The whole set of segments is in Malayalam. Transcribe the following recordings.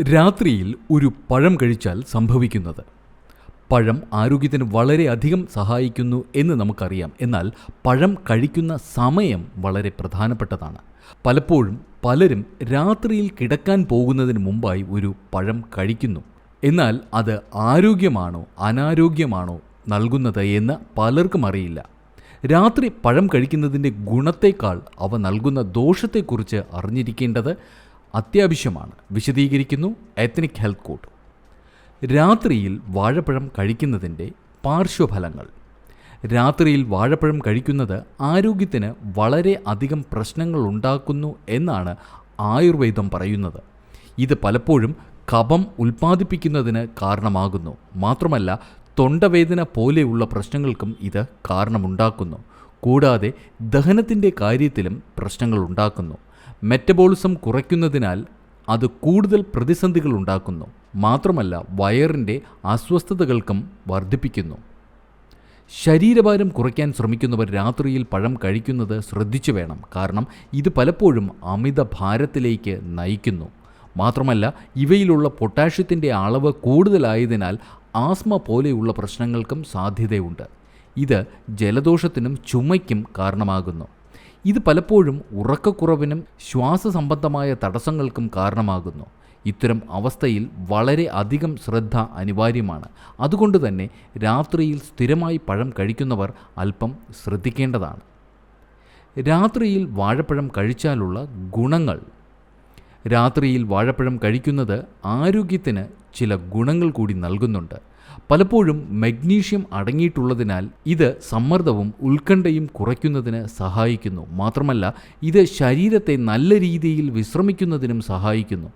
രാത്രിയിൽ ഒരു പഴം കഴിച്ചാൽ സംഭവിക്കുന്നത്. പഴം ആരോഗ്യത്തിന് വളരെയധികം സഹായിക്കുന്നു എന്ന് നമുക്കറിയാം. എന്നാൽ പഴം കഴിക്കുന്ന സമയം വളരെ പ്രധാനപ്പെട്ടതാണ്. പലപ്പോഴും പലരും രാത്രിയിൽ കിടക്കാൻ പോകുന്നതിന് മുമ്പായി ഒരു പഴം കഴിക്കുന്നു. എന്നാൽ അത് ആരോഗ്യമാണോ അനാരോഗ്യമാണോ നൽകുന്നത് എന്ന് പലർക്കും അറിയില്ല. രാത്രി പഴം കഴിക്കുന്നതിന്റെ ഗുണത്തേക്കാൾ അവ നൽകുന്ന ദോഷത്തെക്കുറിച്ച് അറിഞ്ഞിരിക്കേണ്ടത് അത്യാവശ്യമാണ്. വിശദീകരിക്കുന്നു എത്നിക് ഹെൽത്ത് കോഡ് രാത്രിയിൽ വാഴപ്പഴം കഴിക്കുന്നതിന്റെ പാർശ്വഫലങ്ങൾ. രാത്രിയിൽ വാഴപ്പഴം കഴിക്കുന്നത് ആരോഗ്യത്തിന് വളരെ അധികം പ്രശ്നങ്ങൾ ഉണ്ടാക്കുന്നു എന്നാണ് ആയുർവേദം പറയുന്നത്. ഇത് പലപ്പോഴും കഫം ഉൽപ്പാദിപ്പിക്കുന്നതിന് കാരണമാകുന്നു. മാത്രമല്ല തൊണ്ടവേദന പോലെയുള്ള പ്രശ്നങ്ങൾക്കും ഇത് കാരണമുണ്ടാക്കുന്നു. കൂടാതെ ദഹനത്തിന്റെ കാര്യത്തിലും പ്രശ്നങ്ങൾ ഉണ്ടാക്കുന്നു. മെറ്റബോളിസം കുറയ്ക്കുന്നതിനാൽ അത് കൂടുതൽ പ്രതിസന്ധികൾ ഉണ്ടാക്കുന്നു. മാത്രമല്ല വയറിന്റെ അസ്വസ്ഥതകൾക്കും വർദ്ധിപ്പിക്കുന്നു. ശരീരഭാരം കുറയ്ക്കാൻ ശ്രമിക്കുന്നവർ രാത്രിയിൽ പഴം കഴിക്കുന്നത് ശ്രദ്ധിച്ചു വേണം. കാരണം ഇത് പലപ്പോഴും അമിത ഭാരത്തിലേക്ക് നയിക്കുന്നു. മാത്രമല്ല ഇവയിലുള്ള പൊട്ടാഷ്യത്തിന്റെ അളവ് കൂടുതലായതിനാൽ ആസ്മ പോലെയുള്ള പ്രശ്നങ്ങൾക്കും സാധ്യതയുണ്ട്. ഇത് ജലദോഷത്തിനും ചുമയ്ക്കും കാരണമാകുന്നു. ഇത് പലപ്പോഴും ഉറക്കക്കുറവിനും ശ്വാസസംബന്ധമായ തടസ്സങ്ങൾക്കും കാരണമാകുന്നു. ഇത്തരം അവസ്ഥയിൽ വളരെ അധികം ശ്രദ്ധ അനിവാര്യമാണ്. അതുകൊണ്ട് തന്നെ രാത്രിയിൽ സ്ഥിരമായി പഴം കഴിക്കുന്നവർ അല്പം ശ്രദ്ധിക്കേണ്ടതാണ്. രാത്രിയിൽ വാഴപ്പഴം കഴിച്ചാലുള്ള ഗുണങ്ങൾ. രാത്രിയിൽ വാഴപ്പഴം കഴിക്കുന്നത് ആരോഗ്യത്തിന് ചില ഗുണങ്ങൾ കൂടി നൽകുന്നുണ്ട്. പലപ്പോഴും മഗ്നീഷ്യം അടങ്ങിയിട്ടുള്ളതിനാൽ ഇത് സമ്മർദ്ദവും ഉത്കണ്ഠയും കുറയ്ക്കുന്നതിന് സഹായിക്കുന്നു. മാത്രമല്ല ഇത് ശരീരത്തെ നല്ല രീതിയിൽ വിശ്രമിക്കുന്നതിനും സഹായിക്കുന്നു.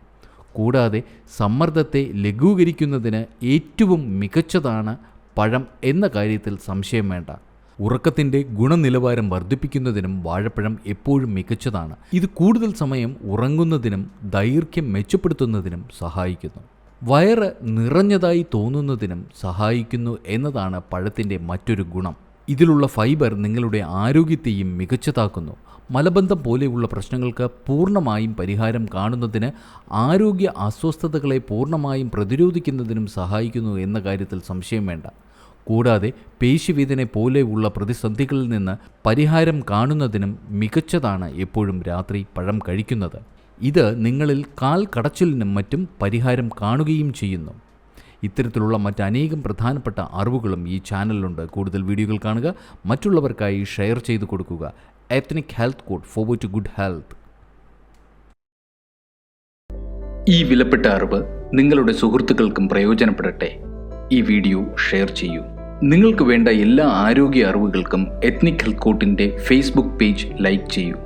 കൂടാതെ സമ്മർദ്ദത്തെ ലഘൂകരിക്കുന്നതിന് ഏറ്റവും മികച്ചതാണ് പഴം എന്ന കാര്യത്തിൽ സംശയം വേണ്ട. ഉറക്കത്തിന്റെ ഗുണനിലവാരം വർദ്ധിപ്പിക്കുന്നതിനും വാഴപ്പഴം എപ്പോഴും മികച്ചതാണ്. ഇത് കൂടുതൽ സമയം ഉറങ്ങുന്നതിനും ദൈർഘ്യം മെച്ചപ്പെടുത്തുന്നതിനും സഹായിക്കുന്നു. വയറ് നിറഞ്ഞതായി തോന്നുന്നതിനും സഹായിക്കുന്നു എന്നതാണ് പഴത്തിന്റെ മറ്റൊരു ഗുണം. ഇതിലുള്ള ഫൈബർ നിങ്ങളുടെ ആരോഗ്യത്തെയും മികച്ചതാക്കുന്നു. മലബന്ധം പോലെയുള്ള പ്രശ്നങ്ങൾക്ക് പൂർണമായും പരിഹാരം കാണുന്നതിന് ആരോഗ്യ അസ്വസ്ഥതകളെ പൂർണമായും പ്രതിരോധിക്കുന്നതിനും സഹായിക്കുന്നു എന്ന കാര്യത്തിൽ സംശയം വേണ്ട. കൂടാതെ പേശിവേദന പോലെയുള്ള പ്രതിസന്ധികളിൽ നിന്ന് പരിഹാരം കാണുന്നതിനും മികച്ചതാണ് എപ്പോഴും രാത്രി പഴം കഴിക്കുന്നത്. ഇത് നിങ്ങളിൽ കാൽ കടച്ചിലിനും മറ്റും പരിഹാരം കാണുകയും ചെയ്യുന്നു. ഇത്തരത്തിലുള്ള മറ്റനേകം പ്രധാനപ്പെട്ട അറിവുകളും ഈ ചാനലിലുണ്ട്. കൂടുതൽ വീഡിയോകൾ കാണുക മറ്റുള്ളവർക്കായി ഷെയർ ചെയ്തു കൊടുക്കുക. Ethnic health code for to good health ഈ വിലപ്പെട്ട അറിവ് നിങ്ങളുടെ സുഹൃത്തുക്കൾക്കും പ്രയോജനപ്പെടട്ടെ. ഈ വീഡിയോ ഷെയർ ചെയ്യൂ. നിങ്ങൾക്ക് വേണ്ട എല്ലാ ആരോഗ്യ അറിവുകൾക്കും എത്നിക് ഹെൽത്ത് കോട്ടിന്റെ ഫേസ്ബുക്ക് പേജ് ലൈക്ക് ചെയ്യൂ.